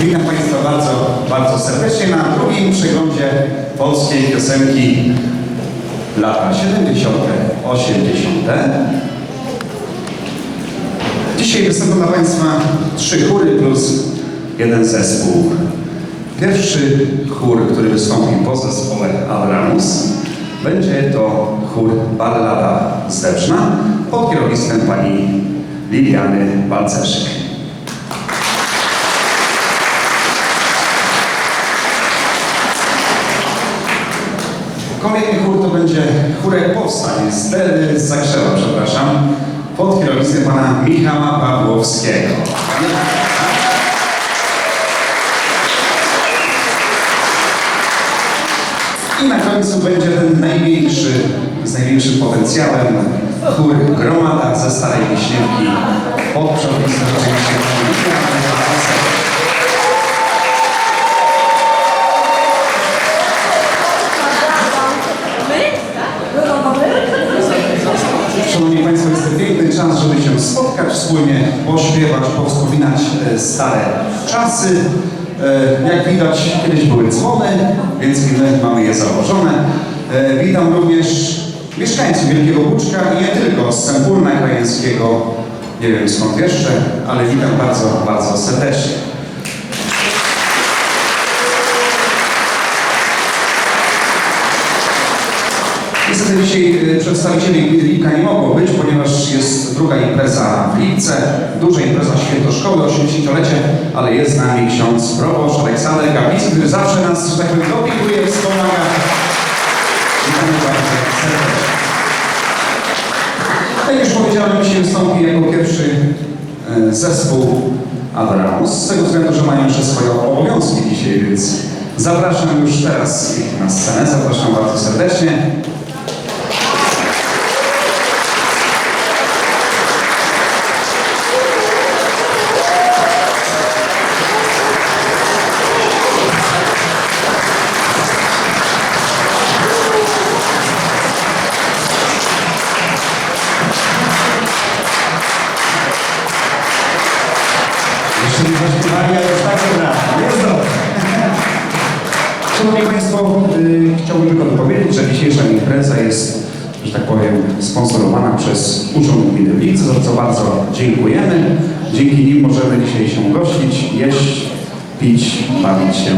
Witam Państwa bardzo, bardzo serdecznie na drugim przeglądzie polskiej piosenki lata 70., 80. Dzisiaj wystąpią dla Państwa trzy chóry plus jeden zespół. Pierwszy chór, który wystąpi po zespole Abramus, będzie to chór Ballada Zdeczna pod kierownictwem pani Liliany Balcerzyk. Kolejny chór to będzie chórek Powstań z, z Zakrzewa, przepraszam, pod kierownictwem pana Michała Pawłowskiego. I na końcu będzie ten największy, z największym potencjałem chór Gromada ze Starej Wiśniewki pod przewodnictwem oczywiście pani Michała Pawłowskiego. Szanowni Państwo, jest to piękny czas, żeby się wspólnie, pośpiewać, powspominać e, stare czasy. E, Jak widać, kiedyś były dzwony, więc my mamy je założone. E, Witam również mieszkańców Wielkiego Buczka i nie tylko z Sępólna Krajeńskiego, nie wiem skąd jeszcze, ale witam bardzo, bardzo serdecznie. Niestety dzisiaj y, przedstawicieli Lipka nie mogło być, ponieważ jest druga impreza w Lipce, duża impreza Święto Szkoły, 80-lecie, ale jest z nami ksiądz proboszcz Aleksander Gawlicki, który zawsze nas, że tak powiem, opiekuje, wspomaga. Witamy bardzo serdecznie. Tak jak już powiedziałem, dzisiaj wystąpi jako pierwszy e, zespół Abramus, z tego względu, że mają jeszcze swoje obowiązki dzisiaj, więc zapraszam już teraz na scenę, zapraszam bardzo serdecznie. Dopowiedzieć, że dzisiejsza impreza jest, że tak powiem, sponsorowana przez Urząd Gminy Gliwice, za co bardzo dziękujemy. Dzięki nim możemy dzisiaj się gościć, jeść, pić, bawić się,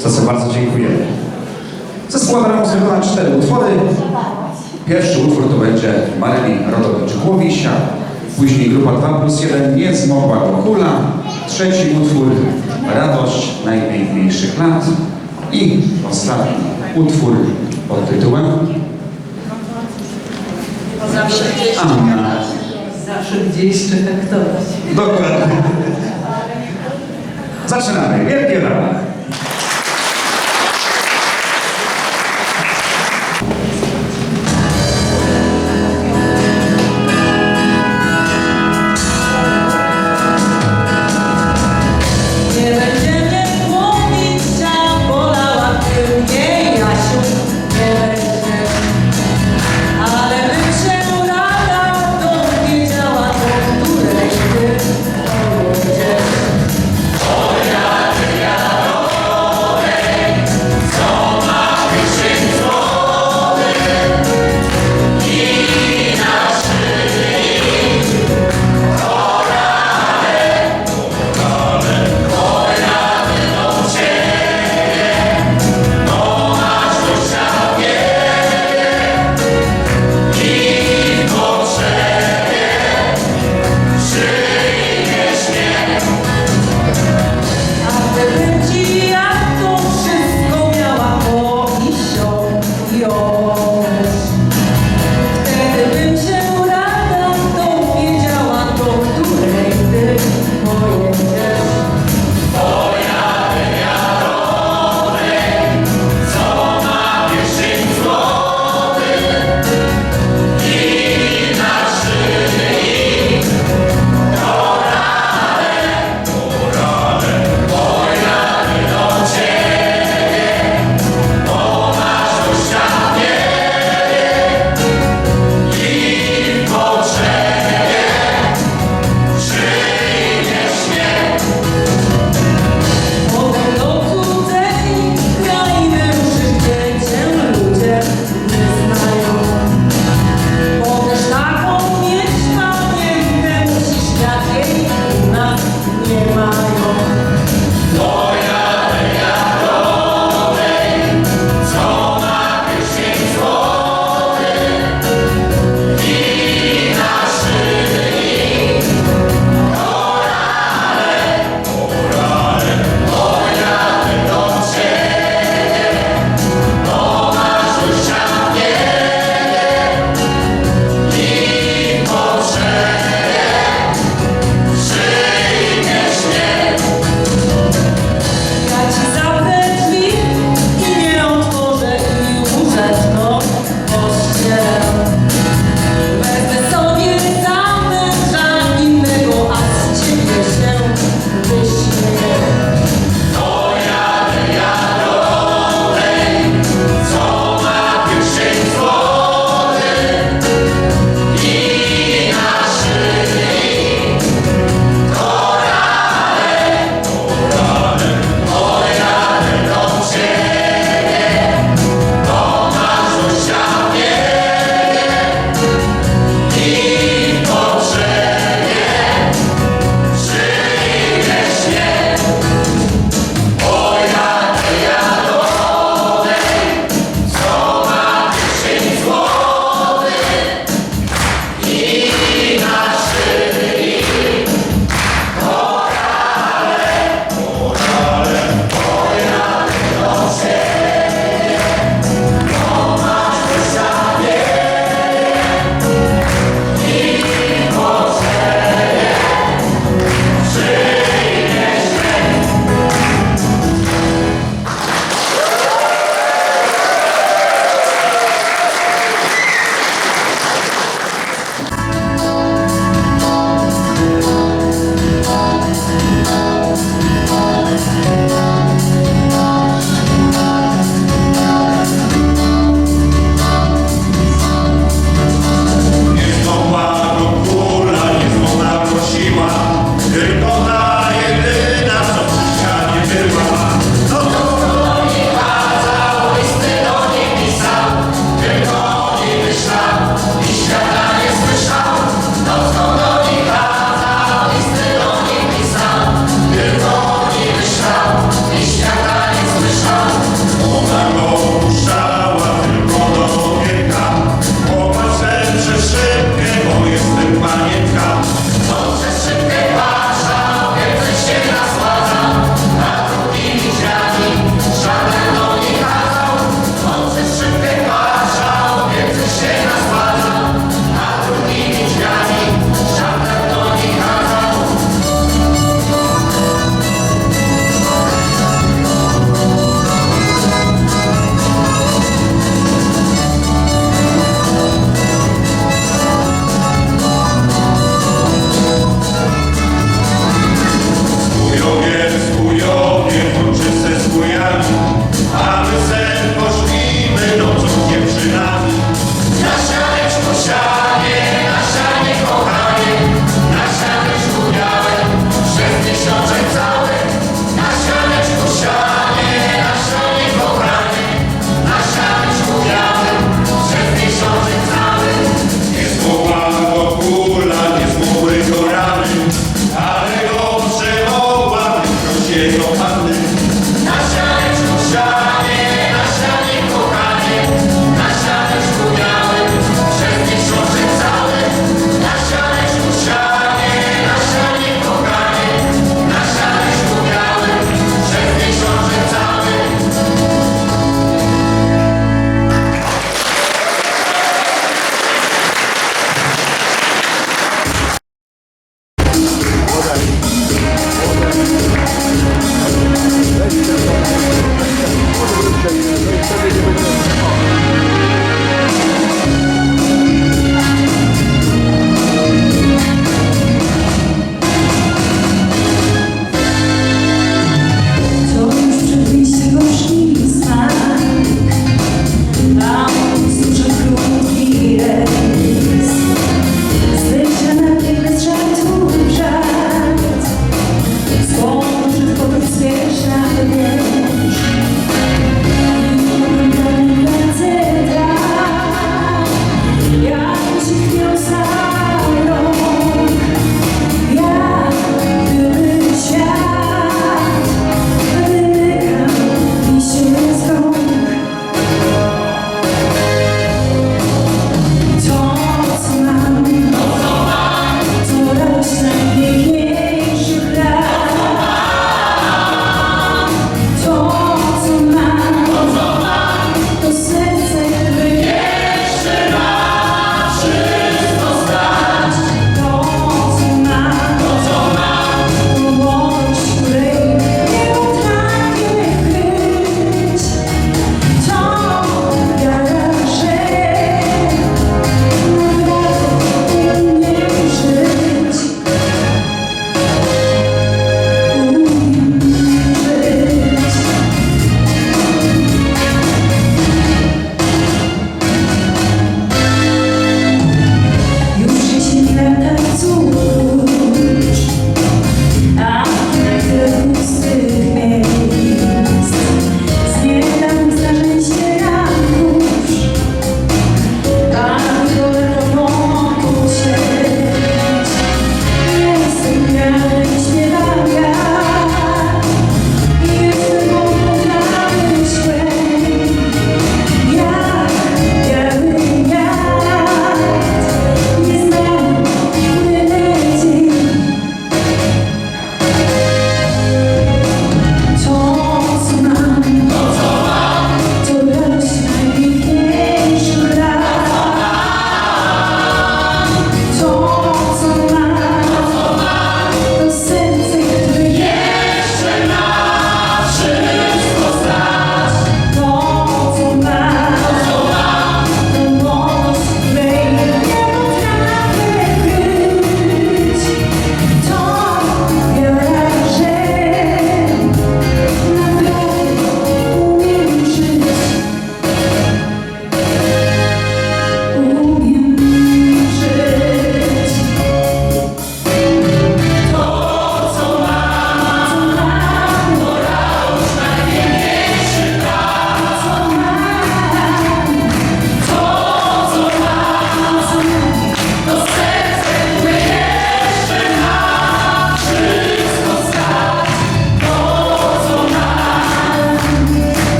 za co bardzo dziękujemy. Zespół Abramus wykona cztery utwory. Pierwszy utwór to będzie Maryli Rodowicz-Głowisia, później grupa 2 plus 1 Nie zmogła go kula, trzeci utwór Radość najpiękniejszych lat i ostatni utwór pod tytułem Zawsze gdzieś, Anna. zawsze gdzieś czeka ktoś. Dokładnie. Zaczynamy. Wielkie brawa.